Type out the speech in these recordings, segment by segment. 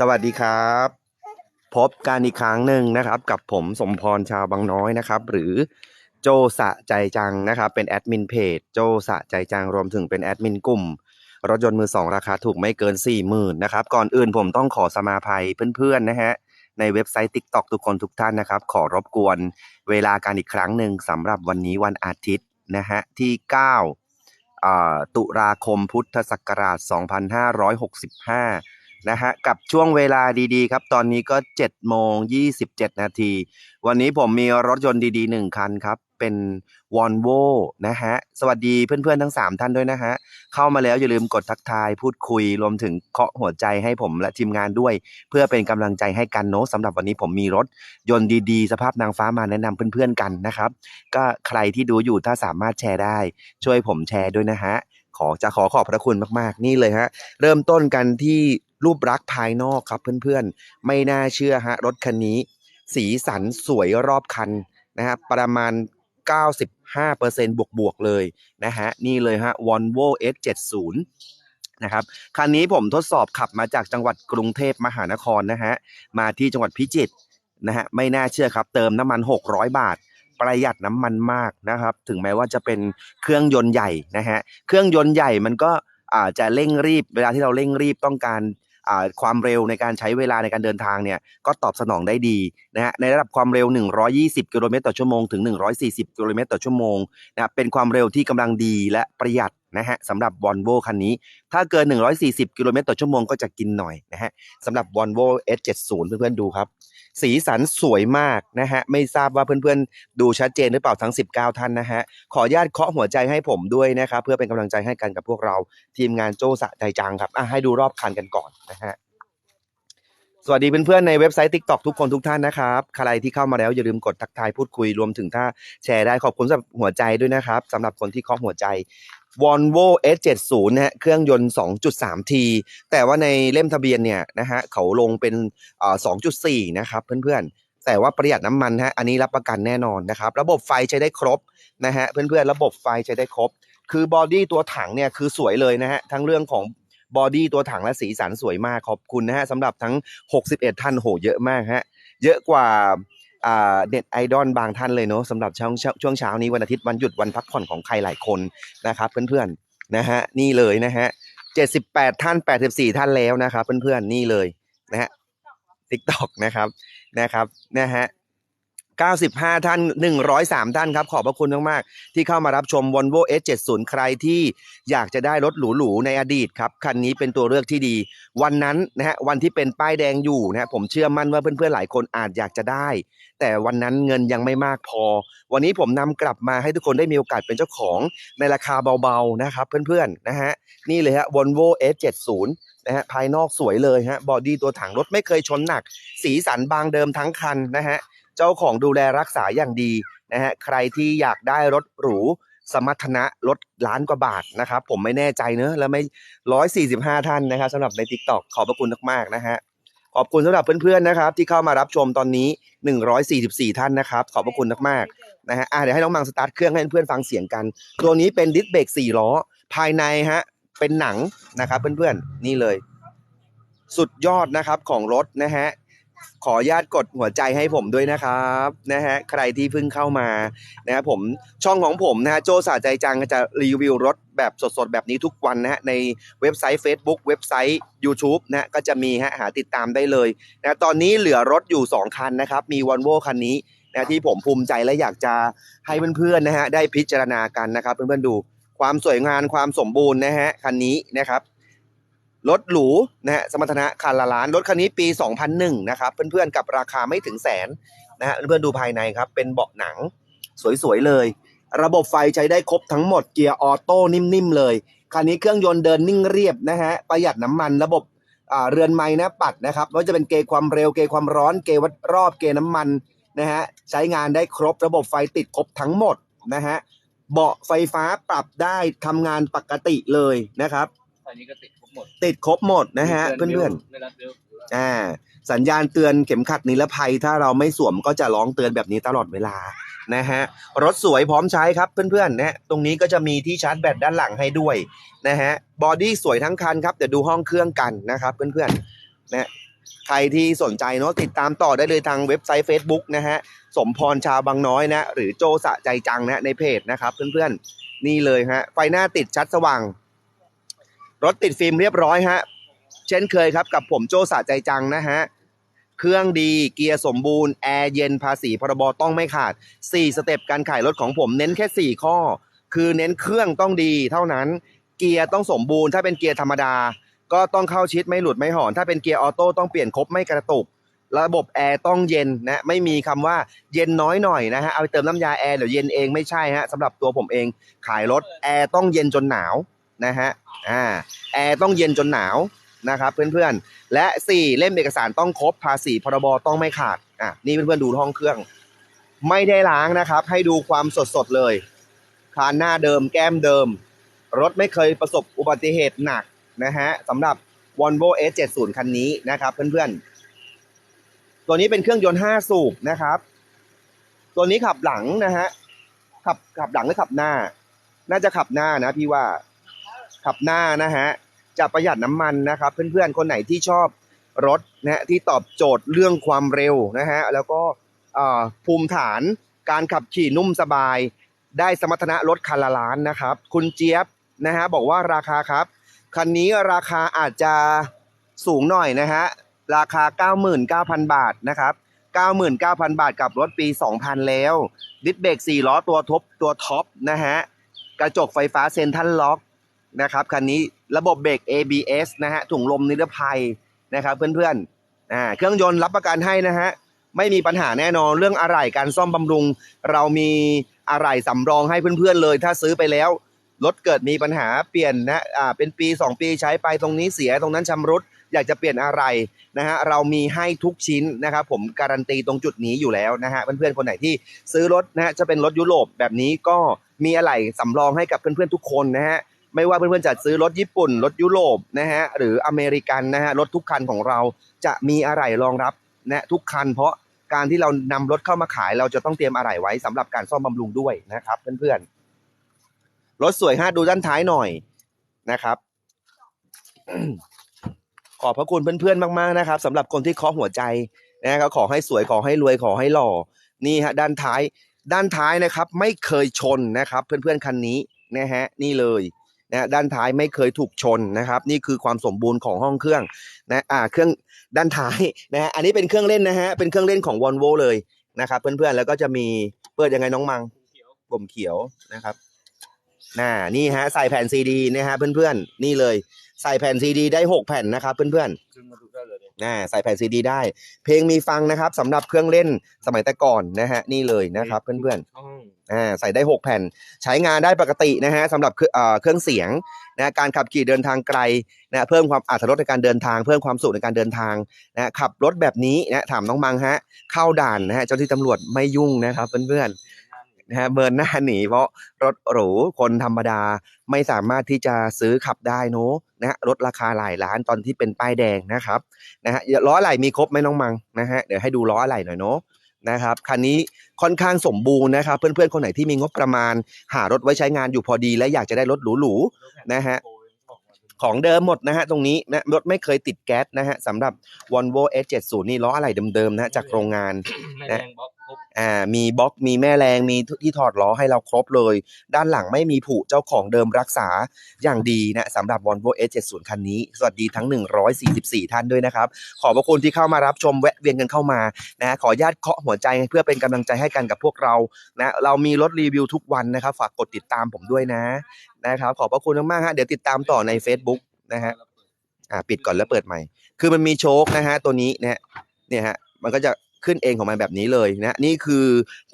สวัสดีครับ พบกันอีกครั้งหนึ่งนะครับ กับผมสมพรชาวบางน้อยนะครับ หรือโจสะใจจังนะครับ เป็นแอดมินเพจโจสะใจจังรวมถึงเป็นแอดมินกลุ่ม รถยนต์มือสองราคาถูกไม่เกิน4 0,000นนะครับ ก่อนอื่นผมต้องขอสมาภัยเพื่อนๆนะฮะในเว็บไซต์ TikTok ทุกคนทุกท่านนะครับ ขอรบกวนเวลาการอีกครั้งหนึ่งสำหรับวันนี้วันอาทิตย์นะฮะที่9อ่าตุลาคมพุทธศักราช 2565 นะฮะกับช่วงเวลาดีๆครับ ตอนนี้ก็7โมง27 นาที วันนี้ผมมีรถยนต์ดีๆ 1 คันครับ เป็นวอนโวนะฮะ สวัสดีเพื่อนๆทั้ง 3 ท่านด้วยนะฮะ เข้ามาแล้วอย่าลืมกดทักทายพูดคุยรวมถึงเคาะหัวใจให้ผมและทีมงานด้วย เพื่อเป็นกำลังใจให้กันเนอะสำหรับวันนี้ผมมีรถยนต์ดีๆ สภาพนางฟ้ามาแนะนำเพื่อนๆกันนะครับ ก็ใครที่ดูอยู่ถ้าสามารถแชร์ได้ ช่วยผมแชร์ด้วยนะฮะขอจะขอขอบพระคุณมากๆ นี่เลยฮะ เริ่มต้นกันที่ รูปลักษณ์ภายนอกครับเพื่อนๆ ไม่น่าเชื่อฮะรถคันนี้ สีสันสวยรอบคันนะฮะประมาณ 95%บวกบวกๆเลยนะฮะนี่เลยฮะ Volvo S70 นะครับคันนี้ผมทดสอบขับมาจากจังหวัดกรุงเทพมหานครนะฮะมาที่จังหวัดพิจิตรนะฮะไม่น่าเชื่อครับเติมน้ำมัน 600 บาท ประหยัดน้ำมันมากนะครับถึงแม้ว่าจะเป็นเครื่องยนต์ใหญ่นะฮะเครื่องยนต์ใหญ่มันก็อาจจะเร่งรีบเวลาที่เราเร่งรีบต้องการ ความเร็วในการใช้เวลาในการเดินทางเนี่ยก็ตอบสนองได้ดีนะฮะในระดับความเร็ว 120 กิโลเมตรต่อชั่วโมงถึง 140 กิโลเมตรต่อชั่วโมงนะครับเป็นความเร็วที่กำลังดีและประหยัดนะฮะสำหรับ Volvo คันนี้ ถ้าเกิน 140 กิโลเมตรต่อชั่วโมงก็จะกินหน่อยนะฮะสำหรับ Volvo S70 เพื่อนๆดูครับ สีสันสวยมากนะฮะ ไม่ทราบว่าเพื่อนๆ ดูชัดเจนหรือเปล่าทั้ง 19 ท่านนะฮะ ขออนุญาตเคาะหัวใจให้ผมด้วยนะครับ เพื่อเป็นกำลังใจให้กันกับพวกเราทีมงานโจ้สะใจจังครับอะให้ดูรอบคันกันก่อนนะฮะสวัสดีเพื่อนๆในเว็บไซต์ TikTok ทุกคนทุกท่านนะครับ ใครที่เข้ามาแล้วอย่าลืมกดทักทายพูดคุยรวมถึงถ้าแชร์ได้ขอบคุณสำหรับหัวใจด้วยนะครับสำหรับคนที่เคาะหัวใจ Volvo S70 นะฮะเครื่องยนต์ 2.3T แต่ว่าในเล่มทะเบียนเนี่ยนะฮะเขาลงเป็นเอ่อ2.4 นะครับเพื่อนๆ แต่ว่าประหยัดน้ำมันฮะอันนี้รับประกันแน่นอนนะครับ ระบบไฟใช้ได้ครบนะฮะเพื่อนๆ ระบบไฟใช้ได้ครบ คือบอดี้ตัวถังเนี่ยคือสวยเลยนะฮะทั้งเรื่องของบอดี้ตัวถังและสีสันสวยมากขอบคุณนะฮะสำหรับทั้ง 61 ท่านโหเยอะมากฮะเยอะกว่า เน็ตไอดอลบางท่านเลยเนาะสำหรับช่วงช่วงเช้านี้วันอาทิตย์วันหยุดวันพักผ่อนของใครหลายคนนะครับ เพื่อนๆนะฮะนี่เลยนะฮะเจ็ดสิบแปดท่านแปดสิบสี่ท่านแล้วนะครับ เพื่อนๆนี่เลยนะฮะติ๊กต็อกนะครับนะครับนะฮะ 95 ท่าน 103 ท่านครับขอบพระคุณมากๆ ที่เข้ามารับชม Volvo S70 ใครที่อยากจะได้รถหรูๆในอดีตครับ คันนี้เป็นตัวเลือกที่ดี วันนั้นนะฮะวันที่เป็นป้ายแดงอยู่นะฮะผมเชื่อมั่นว่าเพื่อนๆหลายคนอาจอยากจะได้ แต่วันนั้นเงินยังไม่มากพอ วันนี้ผมนำกลับมาให้ทุกคนได้มีโอกาสเป็นเจ้าของในราคาเบาๆนะครับเพื่อนๆนะฮะนี่เลยฮะ Volvo S70 นะฮะภายนอกสวยเลยฮะบอดี้ตัวถังรถไม่เคยชนหนัก สีสันบางเดิมทั้งคันนะฮะเจ้าของดูแลรักษาอย่างดีนะฮะใครที่อยากได้รถหรูสมรรถนะรถล้านกว่าบาทนะครับ ผมไม่แน่ใจเนอะแล้วไม่ร้อยสี่สิบห้าท่านนะครับสำหรับใน t ิ k t o k ขอบพระคุณมากๆนะฮะขอบคุณสำหรับเพื่อนๆนะครับ ที่เข้ามารับชมตอนนี้ 144 ท่านนะครับ ขอบพระคุณมากๆนะฮะอะเดี๋ยวให้น้องมังสตาร์ทเครื่องให้เพื่อนๆฟังเสียงกัน ตัวนี้เป็นดิสเบรก4ล้อ ภายในฮะ เป็นหนังนะครับเพื่อนๆนี่เลย สุดยอดนะครับของรถนะฮะขอญาตกดหัวใจให้ผมด้วยนะครับนะฮะใครที่เพิ่งเข้ามานะครับผมช่องของผมนะฮะโจสาใจจังจะรีวิวรถแบบสดๆ แบบนี้ทุกวันนะฮะในเว็บไซต์ Facebook เว็บไซต์ YouTube นะฮะก็จะมีฮะหาติดตามได้เลยนะตอนนี้เหลือรถอยู่ 2 คันนะครับ มี v o l v o คันนี้นะที่ผมภูมิใจและอยากจะให้เพื่อนๆนะฮะได้พิจารณากันนะครับเพื่อนๆดู ความสวยงามความสมบูรณ์นะฮะคันนี้นะครับรถหรูนะฮะสมรรถนะคันละล้านรถคันนี้ปี 2001 นะครับ เพื่อนๆกับราคาไม่ถึงแสนนะฮะเพื่อนๆดูภายในครับ เป็นเบาะหนังสวยๆเลย ระบบไฟใช้ได้ครบทั้งหมดเกียร์ออโต้นิ่มๆเลยคันนี้เครื่องยนต์เดินนิ่งเรียบนะฮะประหยัดน้ำมันระบบเรือนไม้นะปัดนะครับไม่ว่าจะเป็นเกย์ความเร็วเกย์ความร้อนเกย์วัดรอบเกย์น้ำมันนะฮะใช้งานได้ครบระบบไฟติดครบทั้งหมดนะฮะ เบาะไฟฟ้าปรับได้ทำงานปกติเลยนะครับอันนี้ก็ติดครบหมดติดครบหมดนะฮะมีเพื่อนไม่รับเร็วๆอ่าสัญญาณเตือนเข็มขัดนิรภัย ถ้าเราไม่สวมก็จะร้องเตือนแบบนี้ตลอดเวลานะฮะรถสวยพร้อมใช้ครับเพื่อนๆนะตรงนี้ก็จะมีที่ชาร์จแบตด้านหลังให้ด้วยนะฮะบอดี้สวยทั้งคันครับเดี๋ยวดูห้องเครื่องกันนะครับเพื่อนๆนะ ใครที่สนใจเนาะติดตามต่อได้เลยทางเว็บไซต์ Facebook นะฮะสมพรชาบางน้อยนะ หรือโจสะใจจังนะในเพจนะครับ เพื่อนๆ นี่เลยฮะไฟหน้าติดชัดสว่าง รถติดฟิล์มเรียบร้อยฮะเช่นเคยครับกับผมโจสะใจจังนะฮะเครื่องดีเกียร์สมบูรณ์ แอร์เย็นภาษีพรบต้องไม่ขาด 4 สเต็ปการขายรถของผมเน้นแค่ 4 ข้อ คือเน้นเครื่องต้องดีเท่านั้นเกียร์ต้องสมบูรณ์ถ้าเป็นเกียร์ธรรมดา ก็ต้องเข้าชิดไม่หลุดไม่หอน ถ้าเป็นเกียร์ออโต้ต้องเปลี่ยนครบไม่กระตุก ระบบแอร์ต้องเย็นนะไม่มีคำว่าเย็นน้อยหน่อยนะฮะเอาไปเติมน้ำยาแอร์เดี๋ยวเย็นเองไม่ใช่ฮะสำหรับตัวผมเองขายรถแอร์ต้องเย็นจนหนาวนะฮะอ่าแอร์ต้องเย็นจนหนาวนะครับเพื่อนๆ และ 4 เล่มเอกสารต้องครบภาษีพรบต้องไม่ขาดอะนี่เพื่อนๆดูห้องเครื่อง ไม่ได้ล้างนะครับ ให้ดูความสดๆเลยคานหน้าเดิมแก้มเดิม รถไม่เคยประสบอุบัติเหตุหนัก นะฮะสำหรับ Volvo S70 คันนี้นะครับเพื่อนๆ ตัวนี้เป็นเครื่องยนต์ 5 สูบนะครับ ตัวนี้ขับหลังนะฮะขับขับหลังหรือขับหน้า น่าจะขับหน้านะพี่ว่า ขับหน้านะฮะจะประหยัดน้ำมันนะครับ เพื่อนๆ คนไหนที่ชอบรถนะฮะที่ตอบโจทย์เรื่องความเร็วนะฮะแล้วก็ภูมิฐานการขับขี่นุ่มสบาย ได้สมรรถนะรถคันละล้านนะครับ คุณเจี๊ยบนะฮะบอกว่าราคาครับ คันนี้ราคาอาจจะสูงหน่อยนะฮะ ราคา 99,000 บาทนะครับ 99,000 บาทกับรถปี 2000 แล้ว ดิสเบรก4ล้อตัวท็อปตัวท็อปนะฮะ กระจกไฟฟ้าเซนทรัลล็อกนะครับคันนี้ระบบเบรก ABS นะฮะถุงลมนิรภัยนะครับเพื่อนๆอ่าเครื่องยนต์รับประกันให้นะฮะไม่มีปัญหาแน่นอนเรื่องอะไหล่การซ่อมบำรุง เรามีอะไหล่สำรองให้เพื่อนๆเลย ถ้าซื้อไปแล้ว รถเกิดมีปัญหาเปลี่ยนนะอ่าเป็นปี 2 ปีใช้ไปตรงนี้เสียตรงนั้นชำรุดอยากจะเปลี่ยนอะไรนะฮะเรามีให้ทุกชิ้นนะครับผมการันตีตรงจุดนี้อยู่แล้วนะฮะเพื่อนๆคนไหนที่ซื้อรถนะฮะจะเป็นรถยุโรปแบบนี้ก็มีอะไหล่สำรองให้กับเพื่อนๆทุกคนนะฮะไม่ว่าเพื่อนๆจะซื้อรถญี่ปุ่น รถยุโรปนะฮะหรืออเมริกันนะฮะรถทุกคันของเราจะมีอะไหล่รองรับนะทุกคัน เพราะการที่เรานำรถเข้ามาขาย เราจะต้องเตรียมอะไหล่ไว้สำหรับการซ่อมบำรุงด้วยนะครับเพื่อนๆ รถสวยฮะดูด้านท้ายหน่อยนะครับ ขอบพระคุณเพื่อนๆมากๆนะครับสำหรับคนที่เคาะหัวใจนะครับขอให้สวยขอให้รวยขอให้หล่อ นี่ฮะด้านท้าย ด้านท้ายนะครับ ไม่เคยชนนะครับ เพื่อนๆคันนี้นะฮะนี่เลยนะด้านท้ายไม่เคยถูกชนนะครับ นี่คือความสมบูรณ์ของห้องเครื่องนะอ่าเครื่องด้านท้ายนะฮะอันนี้เป็นเครื่องเล่นนะฮะเป็นเครื่องเล่นของวอลโวเลยนะครับ เพื่อนๆแล้วก็จะมีเปิดยังไงน้องมังปุ่มเขียวนะครับ น่านี่ฮะใส่แผ่นซีดีนะฮะเพื่อนๆนี่เลย ใส่แผ่นซีดีได้6แผ่นนะครับเพื่อนดึงมาดูได้เลยเนี่ยๆน่าใส่แผ่นซีดีได้ เพลงมีฟังนะครับสำหรับเครื่องเล่นสมัยแต่ก่อนนะฮะนี่เลยนะครับเพื่อนๆอ๋ออ่าใส่ได้ 6 แผ่น ใช้งานได้ปกตินะฮะสำหรับเครื่องเอ่อเครื่องเสียงนะการขับขี่เดินทางไกลนะเพิ่มความอัตรถรสในการเดินทาง เพิ่มความสุขในการเดินทางนะขับรถแบบนี้นะถามน้องมังฮะเข้าด่านนะฮะเจ้าหน้าที่ตำรวจไม่ยุ่งนะครับเพื่อนๆ นะฮะเมินหน้าหนีเพราะรถหรูคนธรรมดาไม่สามารถที่จะซื้อขับได้เนอะนะฮะรถราคาหลายล้านตอนที่เป็นป้ายแดงนะครับนะฮะล้ออะไหล่มีครบไหมน้องมังนะฮะเดี๋ยวให้ดูล้ออะไหล่หน่อยเนอะนะครับคันนี้ค่อนข้างสมบูรณ์นะครับ เพื่อนๆคนไหนที่มีงบประมาณ หารถไว้ใช้งานอยู่พอดี และอยากจะได้รถหรูๆนะฮะของเดิมหมดนะฮะตรงนี้นะรถไม่เคยติดแก๊สนะฮะสำหรับ Volvo S70 นี่ล้ออะไรเดิมๆนะจากโรงงานแม่แรงบล็ อ่ามีบล็อกมีแม่แรงมีที่ถอดล้อให้เราครบเลย ด้านหลังไม่มีผุเจ้าของเดิมรักษาอย่างดีนะสำหรับ Volvo S70 คันนี้ สวัสดีทั้ง 144 ท่านด้วยนะครับ ขอบพระคุณที่เข้ามารับชมแวะเวียนกันเข้ามานะขอญาตเคาะหัวใจเพื่อเป็นกำลังใจให้กันกับพวกเรานะเรามีรถรีวิวทุกวันนะครับ ฝากกดติดตามผมด้วยนะนะครับขอบพระคุณมากๆฮะเดี๋ยวติดตามต่อใน Facebook นะฮะอ่าปิดก่อนแล้วเปิดใหม่ คือมันมีโชคนะฮะตัวนี้นะฮะเนี่ยฮะมันก็จะ ขึ้นเองของมันแบบนี้เลยนะนี่คือ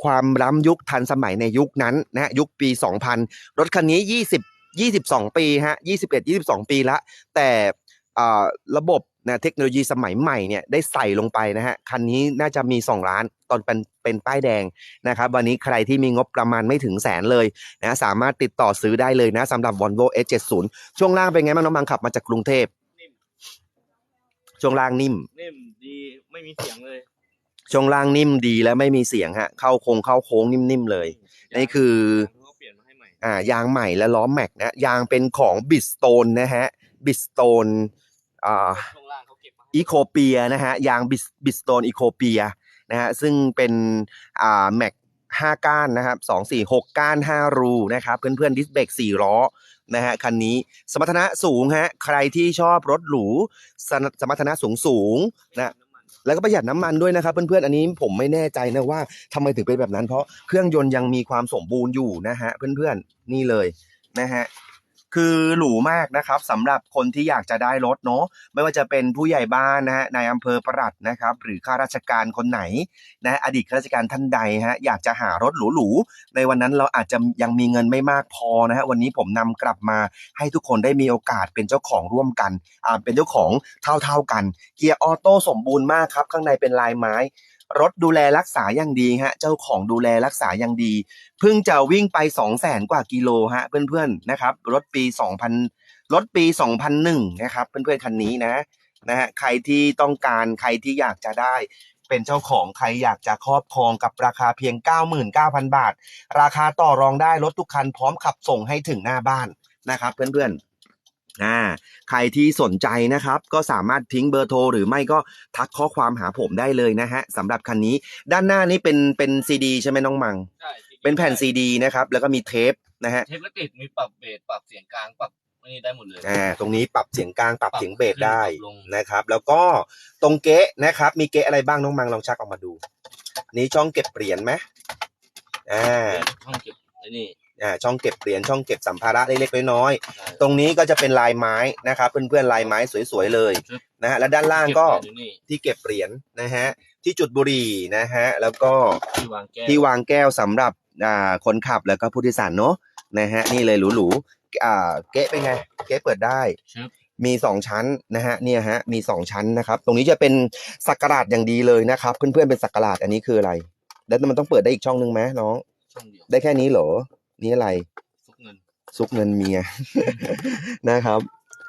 ความล้ำยุคทันสมัยในยุคนั้นนะฮะยุคปี 2000 รถคันนี้ 20 22 ปีฮะ21 22 ปีละ แต่อ่าระบบนะเทคโนโลยีสมัยใหม่เนี่ยได้ใส่ลงไปนะฮะคันนี้น่าจะมี 2 ล้านตอนเป็นเป็นป้ายแดงนะครับวันนี้ใครที่มีงบประมาณไม่ถึงแสนเลยนะสามารถติดต่อซื้อได้เลยนะสำหรับ Volvo S70 ช่วงล่างเป็นไงบ้างน้องบังขับมาจากกรุงเทพนิ่มช่วงล่างนิ่ม นิ่มดีไม่มีเสียงเลย ช่วงล่างนิ่มดีและไม่มีเสียงฮะ เข้าโค้งเข้าโค้งนิ่มๆเลย นี่คือเขาเปลี่ยนมาให้ใหม่อ่ายางใหม่และล้อแม็กนะ ยางเป็นของบิสโตนนะฮะบิสโตนอ่าช่วงล่างเขาเก็บมาให้อีโคเปียนะฮะ ยางบิสโตนอีโคเปียนะฮะ ซึ่งเป็นอ่าแม็กห้าก้านนะครับสองสี่หกก้านห้ารูนะครับ เพื่อนๆดิสเบรกสี่ล้อนะฮะคันนี้สมรรถนะสูงฮะใครที่ชอบรถหรูสนสมรรถนะสูงสูงๆนะ แล้วก็ประหยัดน้ำมันด้วยนะครับ เพื่อนๆ อันนี้ผมไม่แน่ใจนะว่าทำไมถึงเป็นแบบนั้น เพราะเครื่องยนต์ยังมีความสมบูรณ์อยู่นะฮะเพื่อนๆ นี่เลยนะฮะ คือหรูมากนะครับสำหรับคนที่อยากจะได้รถเนาะไม่ว่าจะเป็นผู้ใหญ่บ้านนะฮะนายอำเภอประหลัดนะครับ หรือข้าราชการคนไหนนะอดีตข้าราชการท่านใดฮะอยากจะหารถหรูๆในวันนั้นเราอาจจะยังมีเงินไม่มากพอนะฮะวันนี้ผมนำกลับมาให้ทุกคนได้มีโอกาสเป็นเจ้าของร่วมกันอ่าเป็นเจ้าของเท่าๆกัน เกียร์ออโต้สมบูรณ์มากครับ ข้างในเป็นลายไม้ รถดูแลรักษาอย่างดีฮะเจ้าของดูแลรักษาอย่างดี เพิ่งจะวิ่งไป2 0 0แสนกว่ากิโลฮะเพื่อนๆนะครับ รถปี 2000 รถปี 2001 นะครับ เพื่อนๆคันนี้นะนะฮะใครที่ต้องการใครที่อยากจะได้เป็นเจ้าของใครอยากจะครอบครองกับราคาเพียง 99,000 บาท ราคาต่อรองได้รถทุกคันพร้อมขับส่งให้ถึงหน้าบ้านนะครับ เพื่อนๆ อ่าใครที่สนใจนะครับ ก็สามารถทิ้งเบอร์โทรหรือไม่ก็ทักข้อความหาผมได้เลยนะฮะสำหรับคันนี้ด้านหน้านี้เป็นเป็นซีดีใช่ไหมน้องมัง ใช่เป็นแผ่นซีดีนะครับ แล้วก็มีเทปนะฮะ เทปก็ติดมีปรับเบสปรับเสียงกลางปรับอันนี้ได้หมดเลยอ่าตรงนี้ปรับเสียงกลางปรับเสียงเบสได้ปรับลงนะครับ แล้วก็ตรงเก๊ะนะครับ มีเก๊ะอะไรบ้างน้องมังลองชักออกมาดูอันนี้ช่องเก็บเหรียญไหมอ่าห้องเก็บไอ้นี่ อ่าช่องเก็บเหรียญช่องเก็บสัมภาระเล็กๆน้อยใช่ๆตรงนี้ก็จะเป็นลายไม้นะครับเพื่อนๆลายไม้สวยๆเลยนะฮะและด้านล่างก็เบอยู่นี่ที่เก็บเหรียญนะฮะที่จุดบุหรี่นะฮะแล้วก็ที่วางแก้วที่วางแก้วสำหรับอ่าคนขับแล้วก็ผู้โดยสารเนาะนะฮะนี่เลยหรูๆอ่าเก๊ะเป็นไงเก๊ะเปิดได้ชึบมีสองชั้นนะฮะเนี่ยฮะมีสองชั้นนะครับ ตรงนี้จะเป็นสักการาดอย่างดีเลยนะครับ เพื่อนๆเป็นสักการาดอันนี้คืออะไร แล้วมันต้องเปิดได้อีกช่องนึงไหมน้องช่องเดียวได้แค่นี้เหรอ นี่อะไร ซุกเงิน ซุกเงินเมีย นะครับ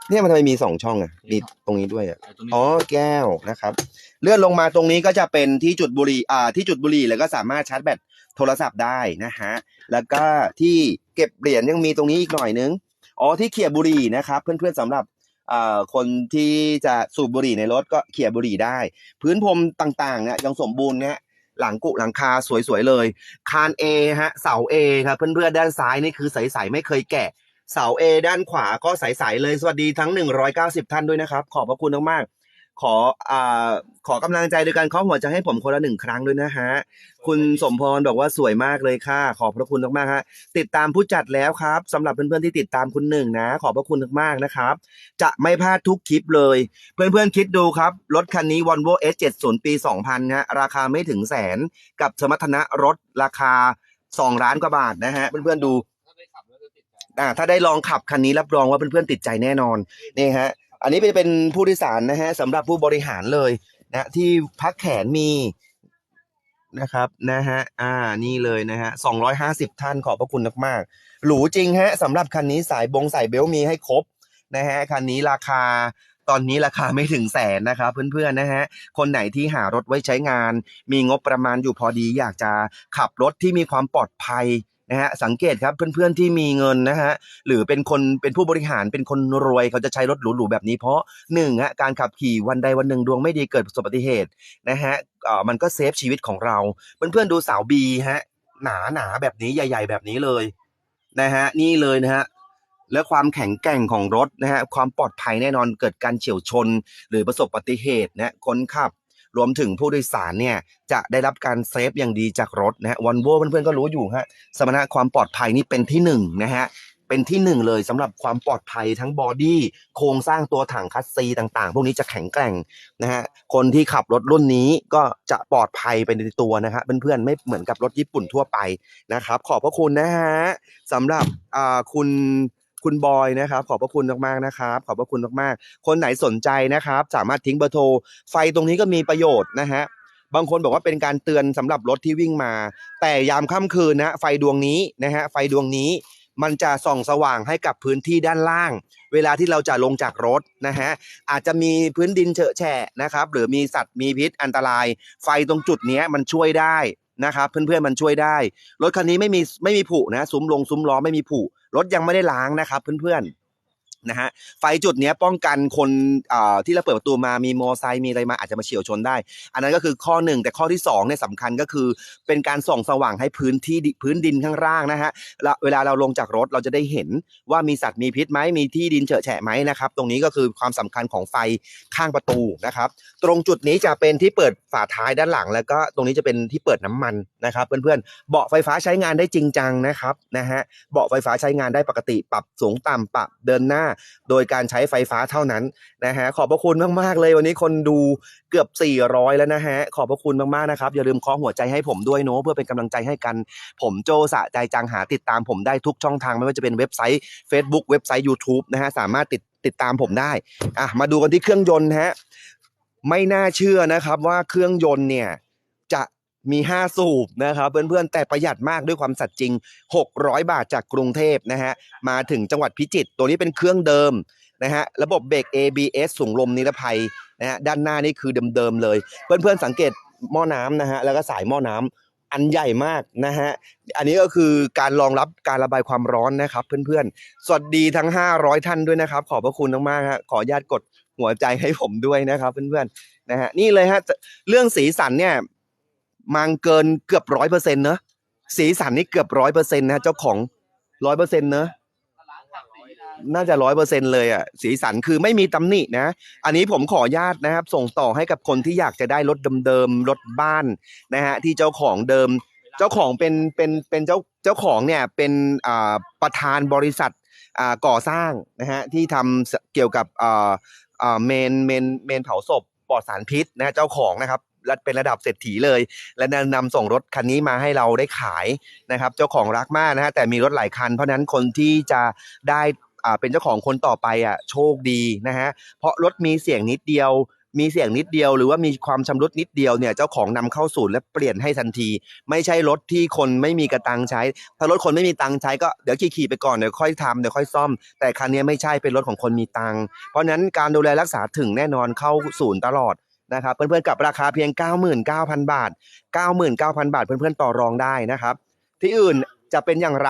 เนี่ยมันทำไมมีสองช่องอะมีตรงนี้ด้วยอะไอ้ตรงนี้อ๋อแก้วนะครับ เลื่อนลงมาตรงนี้ก็จะเป็นที่จุดบุหรี่อ่า ที่จุดบุหรี่แล้วก็สามารถชาร์จแบตโทรศัพท์ได้นะฮะแล้วก็ที่เก็บเหรียญยังมีตรงนี้อีกหน่อยนึงอ๋อที่เขี่ยบุหรี่นะครับ เพื่อนๆสำหรับอ่าคนที่จะสูบบุหรี่ในรถก็เขี่ยบุหรี่ได้ พื้นพรมต่างๆเนี่ยยังสมบูรณ์เนี่ย หลังกุหลังคาสวยๆเลย คาน A ฮะเสา A ครับเพื่อนๆด้านซ้ายนี่คือใสๆไม่เคยแกะเสา A ด้านขวาก็ใสๆเลยสวัสดีทั้ง 190 ท่านด้วยนะครับ ขอบพระคุณมากๆ ขออ่าขอกำลังใจโดยการเคาะหัวใจให้ผมคนละหนึ่งครั้งด้วยนะฮะ คุณสมพรบอกว่าสวยมากเลยค่ะ ขอบพระคุณมากๆฮะ ติดตามผู้จัดแล้วครับสำหรับเพื่อนๆที่ติดตามคุณหนึ่งนะ ขอบพระคุณมากๆนะครับ จะไม่พลาดทุกคลิปเลย เพื่อนๆคิดดูครับ รถคันนี้ Volvo S70 ปี 2000ฮะราคาไม่ถึงแสนกับสมรรถนะรถราคา 2 ล้านกว่าบาทนะฮะเพื่อนๆดูถ้าได้ขับแล้วจะติดใจอ่าถ้าได้ลองขับคันนี้รับรองว่าเพื่อนๆติดใจแน่นอนนี่ฮะ อันนี้เป็นเป็นผู้โดยสารนะฮะสำหรับผู้บริหารเลยนะที่พักแขนมีนะครับนะฮะอ่านี่เลยนะฮะสองร้อยห้าสิบท่านขอบพระคุณมากๆหรูจริงฮะสำหรับคันนี้สายบงสายเบลต์มีให้ครบนะฮะคันนี้ราคาตอนนี้ราคาไม่ถึงแสนนะครับเพื่อนๆนะฮะคนไหนที่หารถไว้ใช้งาน มีงบประมาณอยู่พอดีอยากจะขับรถที่มีความปลอดภัย นะฮะสังเกตครับเพื่อนๆที่มีเงินนะฮะหรือเป็นคนเป็นผู้บริหารเป็นคนรวยเขาจะใช้รถหรูๆแบบนี้เพราะหนึ่งฮะการขับขี่วันใดวันหนึ่งดวงไม่ดีเกิดประสบอุบัติเหตุนะฮะเอ่อมันก็เซฟชีวิตของเรา เพื่อนๆดูสาวบีฮะหนาหนาแบบนี้ใหญ่ ๆ แบบนี้เลยนะฮะนี่เลยนะฮะและความแข็งแกร่งของรถนะฮะความปลอดภัยแน่นอนเกิดการเฉียวชน หรือประสบอุบัติเหตุนะคนขับ รวมถึงผู้โดยสารเนี่ยจะได้รับการเซฟอย่างดีจากรถนะฮะวันโวเพื่อนๆก็รู้อยู่ฮะสมรรถนะความปลอดภัยนี่เป็นที่หนึ่งนะฮะเป็นที่หนึ่งเลยสำหรับความปลอดภัยทั้งบอดี้โครงสร้างตัวถังคัสซีต่างๆ พวกนี้จะแข็งแกร่งนะฮะคนที่ขับรถรุ่นนี้ก็จะปลอดภัยไปในตัวนะฮะเพื่อนๆไม่เหมือนกับรถญี่ปุ่นทั่วไปนะครับ ขอบพระคุณนะฮะสำหรับอ่าคุณ คุณบอยนะครับ ขอบพระคุณมากๆนะครับ ขอบพระคุณมากๆ คนไหนสนใจนะครับ สามารถทิ้งเบอร์โทร ไฟตรงนี้ก็มีประโยชน์นะฮะบางคนบอกว่าเป็นการเตือนสำหรับรถที่วิ่งมา แต่ยามค่ำคืนนะไฟดวงนี้นะฮะไฟดวงนี้มันจะส่องสว่างให้กับพื้นที่ด้านล่าง เวลาที่เราจะลงจากรถนะฮะอาจจะมีพื้นดินเฉอะแฉะนะครับ หรือมีสัตว์มีพิษอันตราย ไฟตรงจุดนี้มันช่วยได้นะครับเพื่อนๆมันช่วยได้ รถคันนี้ไม่มีไม่มีผุนะซุ้มลงซุ้มล้อไม่มีผุ รถยังไม่ได้ล้างนะครับเพื่อน นะฮะไฟจุดนี้ป้องกันคนที่เราเปิดประตูมามีมอไซค์มีอะไรมาอาจจะมาเฉียวชนได้ อันนั้นก็คือข้อหนึ่งแต่ข้อที่สองเนี่ยสำคัญก็คือ เป็นการส่องสว่างให้พื้นที่พื้นดินข้างล่างนะฮะเวลาเราลงจากรถเราจะได้เห็นว่ามีสัตว์มีพิษไหมมีที่ดินเฉอะแฉะไหมนะครับ ตรงนี้ก็คือความสำคัญของไฟข้างประตูนะครับ ตรงจุดนี้จะเป็นที่เปิดฝาท้ายด้านหลัง แล้วก็ตรงนี้จะเป็นที่เปิดน้ำมันนะครับ เพื่อนๆเบาะไฟฟ้าใช้งานได้จริงจังนะครับนะฮะเบาะไฟฟ้าใช้งานได้ปกติปรับสูงต่ำปรับเดินหน้าโดยการใช้ไฟฟ้าเท่านั้นนะฮะขอบพระคุณมากๆเลยวันนี้คนดูเกือบ 400 แล้วนะฮะขอบพระคุณมากๆนะครับอย่าลืมเคาะหัวใจให้ผมด้วยเนาะเพื่อเป็นกำลังใจให้กัน ผมโจสะใจจังหาติดตามผมได้ทุกช่องทางไม่ว่าจะเป็นเว็บไซต์ Facebook เว็บไซต์ YouTube นะฮะสามารถติดติดตามผมได้อะมาดูกันที่เครื่องยนต์ฮะไม่น่าเชื่อนะครับว่าเครื่องยนต์เนี่ย มี 5 สูบนะครับเพื่อนๆแต่ประหยัดมากด้วยความสัตย์จริง 600 บาทจากกรุงเทพนะฮะมาถึงจังหวัดพิจิตรตัวนี้เป็นเครื่องเดิมนะฮะระบบเบรก ABS สูงลมนิรภัยนะฮะด้านหน้านี่คือเดิมๆเลย เพื่อนๆสังเกตหม้อน้ำนะฮะแล้วก็สายหม้อน้ำอันใหญ่มากนะฮะ อันนี้ก็คือการรองรับการระบายความร้อนนะครับเพื่อนๆ สวัสดีทั้ง 500 ท่านด้วยนะครับ ขอบพระคุณมากๆฮะขออนุญาตกดหัวใจให้ผมด้วยนะครับเพื่อนๆนะฮะนี่เลยฮะเรื่องสีสันเนี่ย มังเกินเกือบร้อยเปอร์เซ็นต์เนอะสีสันนี่เกือบร้อยเปอร์เซ็นต์นะเจ้าของร้อยเปอร์เซ็นต์เนอะน่าจะร้อยเปอร์เซ็นต์เลยอะสีสันคือไม่มีตำหนินะ อันนี้ผมขออนุญาตนะครับ ส่งต่อให้กับคนที่อยากจะได้รถเดิมๆรถบ้านนะฮะที่เจ้าของเดิม เจ้าของเป็นเป็นเป็นเจ้าเจ้าของเนี่ยเป็นอ่าประธานบริษัทอ่าก่อสร้างนะฮะที่ทำเกี่ยวกับอ่าอ่าเมนเมนเมนเผาศพปลอดสารพิษนะฮะเจ้าของนะครับ เป็นระดับเศรษฐีเลย และนำนำส่งรถคันนี้มาให้เราได้ขายนะครับเจ้าของรักมากนะฮะแต่มีรถหลายคัน เพราะนั้นคนที่จะได้อ่าเป็นเจ้าของคนต่อไปอะโชคดีนะฮะเพราะรถมีเสียงนิดเดียวมีเสียงนิดเดียวหรือว่ามีความชำรุดนิดเดียวเนี่ยเจ้าของนำเข้าศูนย์และเปลี่ยนให้ทันที ไม่ใช่รถที่คนไม่มีกระตังใช้ ถ้ารถคนไม่มีตังใช้ก็เดี๋ยวขี่ๆไปก่อนเดี๋ยวค่อยทำเดี๋ยวค่อยซ่อม แต่คันนี้ไม่ใช่เป็นรถของคนมีตังเพราะฉะนั้นการดูแลรักษาถึงแน่นอนเข้าศูนย์ตลอด นะครับเพื่อนๆกับราคาเพียง 99,000 บาท 99,000 บาท เพื่อนๆต่อรองได้นะครับ ที่อื่นจะเป็นอย่างไร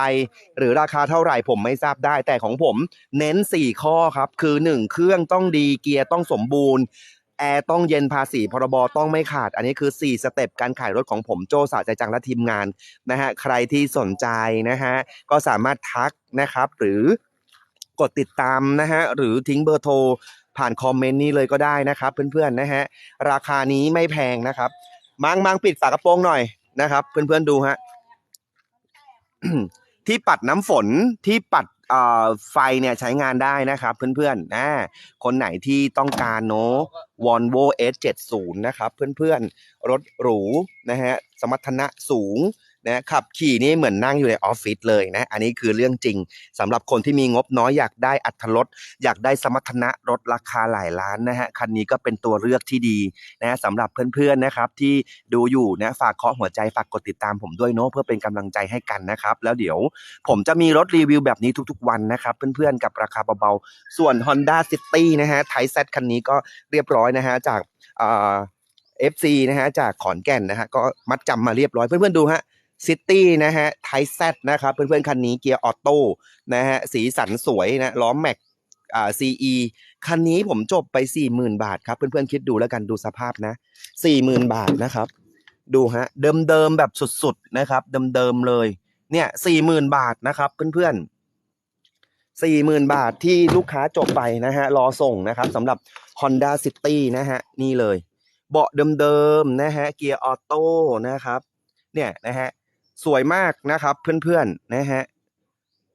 หรือราคาเท่าไหร่ผมไม่ทราบได้ แต่ของผมเน้น 4 ข้อครับ คือ 1 เครื่องต้องดีเกียร์ต้องสมบูรณ์แอร์ต้องเย็นภาษีพรบต้องไม่ขาด อันนี้คือ 4 สเต็ปการขายรถของผมโจสาใจจังและทีมงานนะฮะใครที่สนใจนะฮะก็สามารถทักนะครับหรือกดติดตามนะฮะหรือทิ้งเบอร์โทร ผ่านคอมเมนต์นี้เลยก็ได้นะครับ เพื่อนๆนะฮะราคานี้ไม่แพงนะครับมังมังปิดฝากระโปรงหน่อยนะครับ เพื่อนๆดูฮะที่ปัดน้ำฝนที่ปัดเอ่อไฟเนี่ยใช้งานได้นะครับเพื่อนๆนะคนไหนที่ต้องการเนาะ Volvo S70 นะครับเพื่อนๆ รถหรูนะฮะสมรรถนะสูง นะขับขี่นี่เหมือนนั่งอยู่ในออฟฟิศเลยนะ อันนี้คือเรื่องจริงสำหรับคนที่มีงบน้อยอยากได้อัตรถอยากได้สมรรถนะรถราคาหลายล้านนะฮะคันนี้ก็เป็นตัวเลือกที่ดีนะสำหรับเพื่อนๆนะครับ ที่ดูอยู่นะฝากเคาะหัวใจฝากกดติดตามผมด้วยเนาะเพื่อเป็นกำลังใจให้กันนะครับ แล้วเดี๋ยวผมจะมีรถรีวิวแบบนี้ทุกๆวันนะครับเพื่อนๆกับราคาเบาๆส่วน Honda City นะฮะไทแซคันนี้ก็เรียบร้อยนะฮะจากเอ่า FC นะฮะจากขอนแก่นนะฮะก็มัดจำมาเรียบร้อยเพื่อนๆดูฮะ ซิตี้นะฮะไทแซนะครับเพื่อนๆ คันนี้เกียร์ออโต้นะฮะสีสันสวยนะล้อแม็กอ่า CE คันนี้ผมจบไป 40,000 บาทครับ เพื่อนๆ คิดดูแล้วกันดูสภาพนะ 40,000 บาทนะครับ ดูฮะ เดิมๆ แบบสุดๆ นะครับ เดิมๆ เลย เนี่ย 40,000 บาทนะครับ เพื่อนๆสี่หมื่นบาทที่ลูกค้าจบไปนะฮะรอส่งนะครับสำหรับ Honda City นะฮะนี่เลย เบาะเดิมๆนะฮะเกียร์ออโต้นะครับ เนี่ยนะฮะ สวยมากนะครับ เพื่อนๆนะฮะ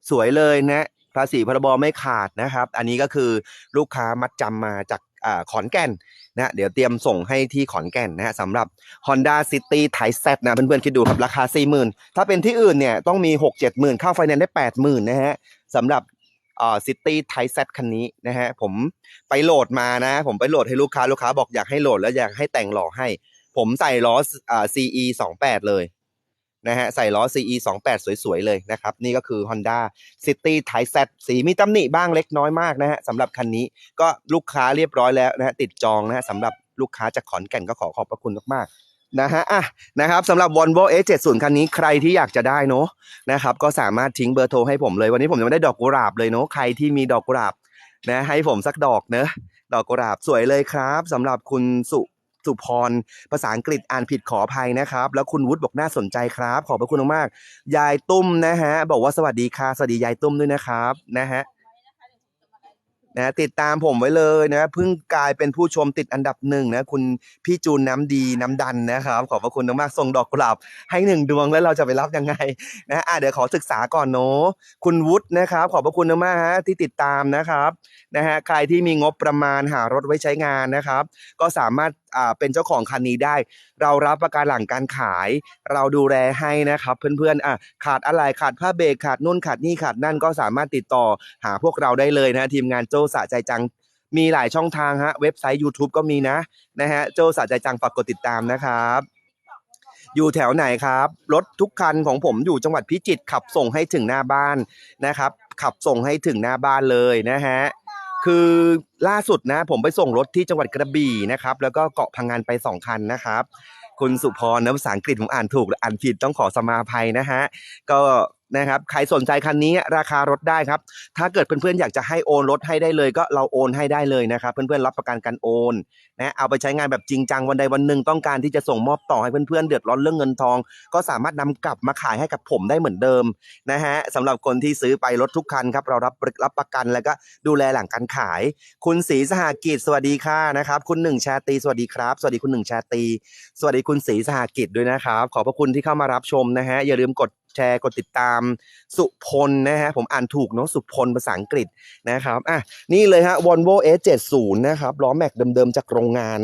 สวยเลยนะภาษีพรบไม่ขาดนะครับ อันนี้ก็คือลูกค้ามัดจำมาจากอ่าขอนแก่นนะเดี๋ยวเตรียมส่งให้ที่ขอนแก่นนะฮะสำหรับ Honda City ไทยแซนะเพื่อนๆคิดดูครับราคา 40,000 ถ้าเป็นที่อื่นเนี่ยต้องมี 6 7 0,000ค่าไฟแนนซ์ได้ 80,000 นะฮะสำหรับอ่าซิตี้ไทแซคันนี้นะฮะผมไปโหลดมานะ ผมไปโหลดให้ลูกค้าลูกค้าบอกอยากให้โหลดแล้วอยากให้แต่งหล่อให้ ผมใส่ล้ออ่า CE 28เลย นะฮะใส่ล้อ CE 28สวยๆ เลยนะครับ นี่ก็คือ Honda City t i z Z สีมีตำหนิบ้างเล็กน้อยมากนะฮะสำหรับคันนี้ก็ลูกค้าเรียบร้อยแล้วนะฮะติดจองนะฮะสำหรับลูกค้าจากขอนแก่นก็ขอขอบพระคุณมากๆนะฮะอะนะครับสำหรับ Volvo S70 คันนี้ใครที่อยากจะได้เนาะนะครับก็สามารถทิ้งเบอร์โทรให้ผมเลย วันนี้ผมยังไม่ได้ดอกกุหลาบเลยเนาะใครที่มีดอกกุหลาบนะให้ผมสักดอกเนอะดอกกุหลาบสวยเลยครับสำหรับคุณสุ สุพร ภาษาอังกฤษอ่านผิดขออภัยนะครับ แล้วคุณวุฒิบอกน่าสนใจครับ ขอบพระคุณมาก ยายตุ้มนะฮะ บอกว่าสวัสดีค่ะ สวัสดียายตุ้มด้วยนะครับ นะฮะ นะติดตามผมไว้เลยนะเพิ่งกลายเป็นผู้ชมติดอันดับหนึ่งนะคุณพี่จูนน้ำดีน้ำดันนะครับ ขอบพระคุณมากๆส่งดอกกุหลาบให้หนึ่งดวงแล้วเราจะไปรับยังไงนะอะเดี๋ยวขอศึกษาก่อนเนาะคุณวุฒินะครับ ขอบพระคุณมากๆฮะที่ติดตามนะครับนะฮะใครที่มีงบประมาณหารถไว้ใช้งานนะครับ ก็สามารถอ่าเป็นเจ้าของคันนี้ได้ เรารับประกันหลังการขาย เราดูแลให้นะครับ เพื่อนๆอะขาดอะไรขาดผ้าเบรกขาดนู่นขาดนี่ขาดนั่นก็สามารถติดต่อหาพวกเราได้เลยนะทีมงานโจสะใจจัง มีหลายช่องทางฮะ เว็บไซต์ YouTube ก็มีนะนะฮะโจสะใจจังฝากกดติดตามนะครับ อยู่แถวไหนครับ รถทุกคันของผมอยู่จังหวัดพิจิตรขับส่งให้ถึงหน้าบ้านนะครับ ขับส่งให้ถึงหน้าบ้านเลยนะฮะคือล่าสุดนะผมไปส่งรถที่จังหวัดกระบี่นะครับ แล้วก็เกาะพังงานไปสองคันนะครับคุณสุพรนะภาษาอังกฤษผมอ่านถูกหรืออ่านผิดต้องขอสมาภัยนะฮะ ก็ นะครับใครสนใจคันนี้ราคารถได้ครับ ถ้าเกิดเพื่อนๆอยากจะให้โอนรถให้ได้เลยก็เราโอนให้ได้เลยนะครับ เพื่อนๆรับประกันการโอนนะเอาไปใช้งานแบบจริงจังวันใดวันหนึ่งต้องการที่จะส่งมอบต่อให้เพื่อนๆเดือดร้อนเรื่องเงินทอง ก็สามารถนำกลับมาขายให้กับผมได้เหมือนเดิมนะฮะสำหรับคนที่ซื้อไปรถทุกคันครับเรารับรับประกันแล้วก็ดูแลหลังการขาย คุณศรีสหกิจสวัสดีค่ะนะครับคุณหนึ่งชาตีสวัสดีครับ สวัสดีคุณหนึ่งชาตีสวัสดีคุณศรีสหกิจด้วยนะครับ ขอบพระคุณที่เข้ามารับชมนะฮะอย่าลืมกด แชร์ กดติดตามสุพลนะฮะผมอ่านถูกเนาะสุพลภาษาอังกฤษนะครับอะนี่เลยฮะ Volvo S70 นะครับล้อแม็กเดิมๆจากโรงงาน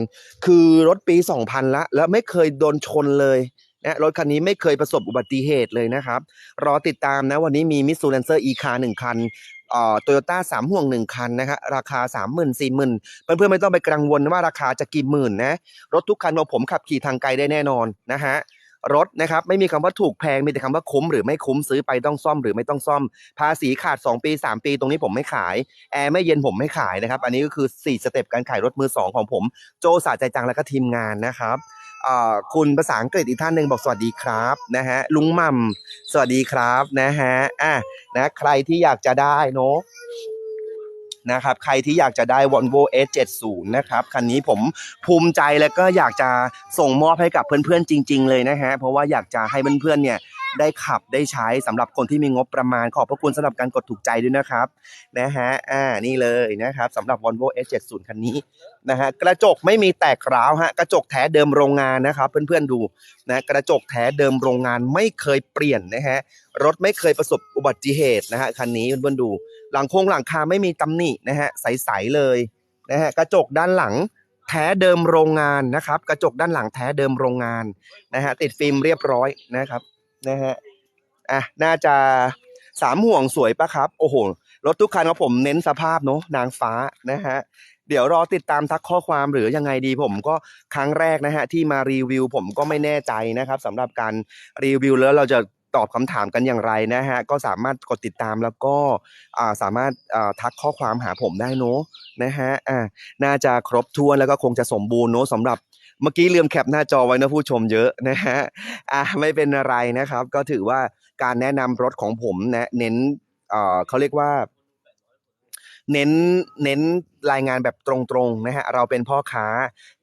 คือรถปี 2000 ละ แล้วไม่เคยโดนชนเลยนะรถคันนี้ไม่เคยประสบอุบัติเหตุเลยนะครับ รอติดตามนะวันนี้มีมิสซูแลนเซอร์อีคาหนึ่งคันโตโยต้าสามห่วงหนึ่งคันนะฮะราคาสามหมื่นสี่หมื่นเพื่อนๆไม่ต้องไปกังวลว่าราคาจะกี่หมื่นนะ รถทุกคันของผมขับขี่ทางไกลได้แน่นอนนะฮะ รถนะครับไม่มีคำว่าถูกแพงมีแต่คำว่าคุ้มหรือไม่คุ้มซื้อไปต้องซ่อมหรือไม่ต้องซ่อม ภาษีขาด 2 ปี 3 ปี ตรงนี้ผมไม่ขายแอร์ไม่เย็นผมไม่ขายนะครับ อันนี้ก็คือ 4 สเต็ปการขายรถมือ 2 ของผม โจสาใจจังแล้วก็ทีมงานนะครับคุณภาษาอังกฤษอีกท่านหนึ่งบอกสวัสดีครับนะฮะลุงม่ำสวัสดีครับนะฮะอะนะใครที่อยากจะได้เนาะ นะครับใครที่อยากจะได้ Volvo S70 นะครับคันนี้ผมภูมิใจแล้วก็อยากจะส่งมอบให้กับเพื่อนๆจริง ๆ เลยนะฮะเพราะว่าอยากจะให้เพื่อนๆเนี่ย ได้ขับได้ใช้สำหรับคนที่มีงบประมาณ ขอบพระคุณสำหรับการกดถูกใจด้วยนะครับนะฮะอ่านี่เลยนะครับสำหรับ Volvo S70 คันนี้นะฮะกระจกไม่มีแตกร้าวฮะกระจกแท้เดิมโรงงานนะครับ เพื่อนๆดูนะกระจกแท้เดิมโรงงานไม่เคยเปลี่ยนนะฮะรถไม่เคยประสบอุบัติเหตุนะฮะคันนี้เพื่อนๆดู หลังโค้งหลังคาไม่มีตำหนินะฮะใสๆเลยนะฮะกระจกด้านหลังแท้เดิมโรงงานนะครับ กระจกด้านหลังแท้เดิมโรงงานนะฮะติดฟิล์มเรียบร้อยนะครับ นะฮะอะน่าจะสามห่วงสวยปะครับ โอ้โห รถทุกคันของผมเน้นสภาพเนาะนางฟ้านะฮะเดี๋ยวรอติดตามทักข้อความหรือยังไงดีผมก็ครั้งแรกนะฮะที่มารีวิวผมก็ไม่แน่ใจนะครับสำหรับการรีวิวแล้วเราจะตอบคำถามกันอย่างไรนะฮะก็สามารถกดติดตามแล้วก็สามารถทักข้อความหาผมได้เนอะนะฮะอ่าน่าจะครบถ้วนแล้วก็คงจะสมบูรณ์เนอะสำหรับ เมื่อกี้ลืมแคปหน้าจอไว้นะผู้ชมเยอะนะฮะอ่าไม่เป็นอะไรนะครับ ก็ถือว่าการแนะนำรถของผมนะเน้นเอ่อเขาเรียกว่า เน้นเน้น รายงานแบบตรงๆนะฮะเราเป็นพ่อค้า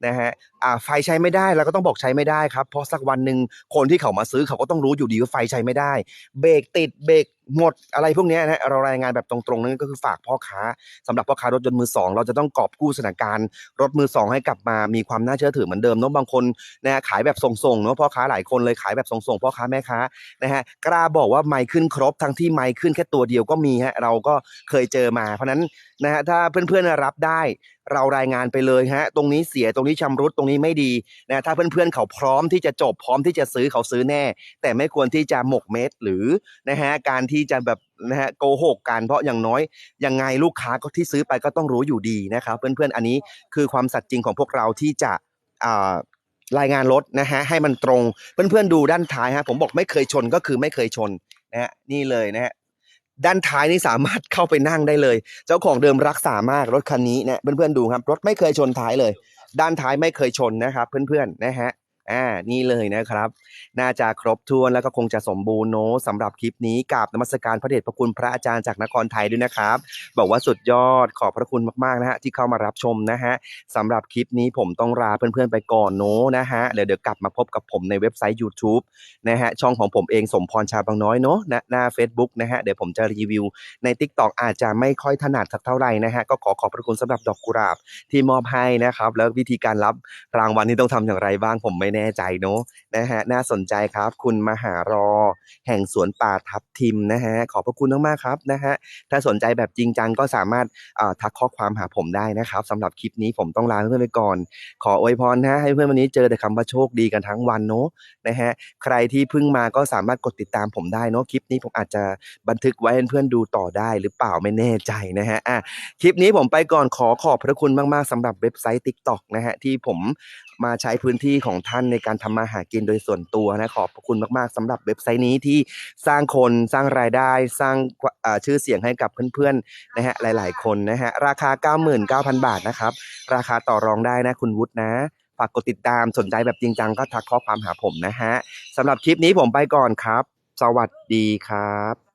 นะฮะอ่าไฟใช้ไม่ได้เราก็ต้องบอกใช้ไม่ได้ครับ เพราะสักวันหนึ่งคนที่เขามาซื้อเขาก็ต้องรู้อยู่ดีว่าไฟใช้ไม่ได้ เบรกติดเบรกหมดอะไรพวกนี้นะเรารายงานแบบตรงๆนั่นก็คือฝากพ่อค้าสำหรับพ่อค้ารถยนต์มือสองเราจะต้องกอบกู้สถานการณ์รถมือสองให้กลับมามีความน่าเชื่อถือเหมือนเดิมเนาะบางคนนะฮะขายแบบส่งๆเนาะพ่อค้าหลายคนเลยขายแบบส่งๆพ่อค้าแม่ค้านะฮะกล้าบอกว่าไมค์ขึ้นครบทั้งที่ไมค์ขึ้นแค่ตัวเดียวก็มีฮะเราก็เคยเจอมา เพราะนั้น นะฮะถ้าเพื่อนๆรับได้เรารายงานไปเลยฮะตรงนี้เสียตรงนี้ชำรุดตรงนี้ไม่ดีนะถ้าเพื่อนๆเขาพร้อมที่จะจบพร้อมที่จะซื้อเขาซื้อแน่ แต่ไม่ควรที่จะหมกเม็ดหรือนะฮะการที่จะแบบนะฮะโกหกกันเพราะอย่างน้อยยังไงลูกค้าก็ที่ซื้อไปก็ต้องรู้อยู่ดีนะครับเพื่อนๆอันนี้คือความสัตย์จริงของพวกเราที่จะอ่ารายงานรถนะฮะให้มันตรงเพื่อนๆดูด้านท้ายฮะผมบอกไม่เคยชนก็คือไม่เคยชนนะฮะนี่เลยนะฮะ ด้านท้ายนี่สามารถเข้าไปนั่งได้เลย เจ้าของเดิมรักษามากรถคันนี้นะเพื่อนๆดูครับ รถไม่เคยชนท้ายเลย ด้านท้ายไม่เคยชนนะครับ เพื่อนๆนะฮะ อ่านี่เลยนะครับ น่าจะครบถ้วนแล้วก็คงจะสมบูรณ์เนอะสำหรับคลิปนี้กราบนมัสการพระเดชพระคุณพระอาจารย์จากนครไทยด้วยนะครับ บอกว่าสุดยอดขอบพระคุณมากๆนะฮะที่เข้ามารับชมนะฮะสำหรับคลิปนี้ผมต้องลาเพื่อนๆไปก่อนเนอะนะฮะเดี๋ยวเดี๋ยวกลับมาพบกับผมในเว็บไซต์ YouTube นะฮะช่องของผมเองสมพรชาบางน้อยเนอะนะหน้า Facebook นะฮะเดี๋ยวผมจะรีวิวใน TikTok อาจจะไม่ค่อยถนัดสักเท่าไหร่นะฮะก็ขอขอบพระคุณสำหรับดอกกุหลาบที่มอบให้นะครับแล้ววิธีการรับรางวัลนี่ต้องทำอย่างไรบ้างผมไม่แน่ใจเนอะนะฮะน่าสนใจครับ คุณมหารอ แห่งสวนป่าทับทิมนะฮะขอบพระคุณมากๆครับนะฮะถ้าสนใจแบบจริงจังก็สามารถทักข้อความหาผมได้นะครับสำหรับคลิปนี้ผมต้องลาเพื่อนไปก่อน ขออวยพรนะให้เพื่อนวันนี้เจอแต่คำว่าโชคดีกันทั้งวันเนอะนะฮะใครที่เพิ่งมาก็สามารถกดติดตามผมได้เนอะคลิปนี้ผมอาจจะบันทึกไว้ให้เพื่อนดูต่อได้หรือเปล่าไม่แน่ใจนะฮะอะคลิปนี้ผมไปก่อนขอขอบพระคุณมากๆสำหรับเว็บไซต์ TikTok นะฮะที่ผมมาใช้พื้นที่ของท่านในการทำมาหากินโดยส่วนตัวนะขอบคุณมากๆสำหรับเว็บไซต์นี้ที่สร้างคนสร้างรายได้สร้างชื่อเสียงให้กับเพื่อนๆนะฮะหลาย ๆ คนนะฮะราคา 99,000 บาทนะครับราคาต่อรองได้นะคุณวุฒินะฝากกดติดตามสนใจแบบจริงจังก็ทักข้อความหาผมนะฮะสำหรับคลิปนี้ผมไปก่อนครับ สวัสดีครับ